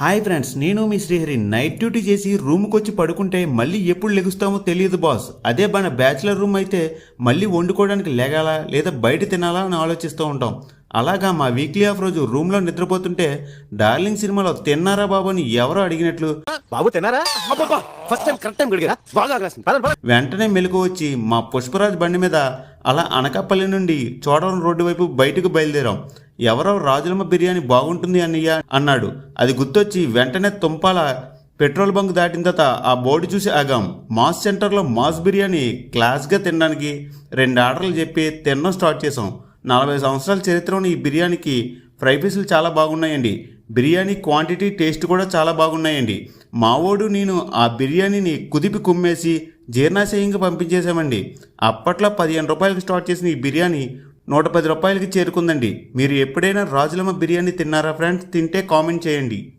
Hi friends నేను మీ Srihari. Night duty చేసి రూమ్కి వచ్చి పడుకుంటే మళ్ళీ ఎప్పుడు లెగుస్తామో తెలియదు బాస్ అదే మన బ్యాచిలర్ రూమ్ అయితే మళ్ళీ వండుకోవడానికి లేగాలా లేదా బయట తినాలా అని ఆలోచిస్తూ ఉంటాం. అలాగా మా వీక్లీ ఆఫ్ రోజు రూమ్లో నిద్రపోతుంటే డార్లింగ్ సినిమాలో తిన్నారా బాబు అని ఎవరో అడిగినట్లు బాబు తిన్నారా? అబ్బబ్బా, ఫస్ట్ టైం కరెక్ట్ టైం గడిగా బాగా ఆగలేస్తుంది పదండి, పదండి. వెంటనే మెలకు వచ్చి మా పుష్పరాజ్ బండి మీద అలా అనకాపల్లి నుండి చోడవరం రోడ్డు వైపు బయటకు బయలుదేరాం. ఎవరో రాజులమ్మ బిర్యానీ బాగుంటుంది అన్నయ్య అన్నాడు. అది గుర్తొచ్చి వెంటనే తుంపాల పెట్రోల్ బంక్ దాటిన తర్వాత ఆ బోర్డు చూసి ఆగాం. మాస్ సెంటర్లో మాస్ బిర్యానీ క్లాస్గా తినడానికి రెండు ఆర్డర్లు చెప్పి తినడం స్టార్ట్ చేసాం నలభై సంవత్సరాల చరిత్రలోని ఈ బిర్యానీకి ఫ్రై పీసులు చాలా బాగున్నాయండి. బిర్యానీ క్వాంటిటీ టేస్ట్ కూడా చాలా బాగున్నాయండి. మావోడు నేను ఆ బిర్యానీని కుదిపి కుమ్మేసి జీర్ణాశయంగా పంపించేశామండి. అప్పట్లో పదిహేను రూపాయలకు స్టార్ట్ చేసిన ఈ బిర్యానీ నూట పది రూపాయలకి చేరుకుందండి. మీరు ఎప్పుడైనా రాజులమ్మ బిర్యానీ తిన్నారా ఫ్రెండ్స్? తింటే కామెంట్ చేయండి.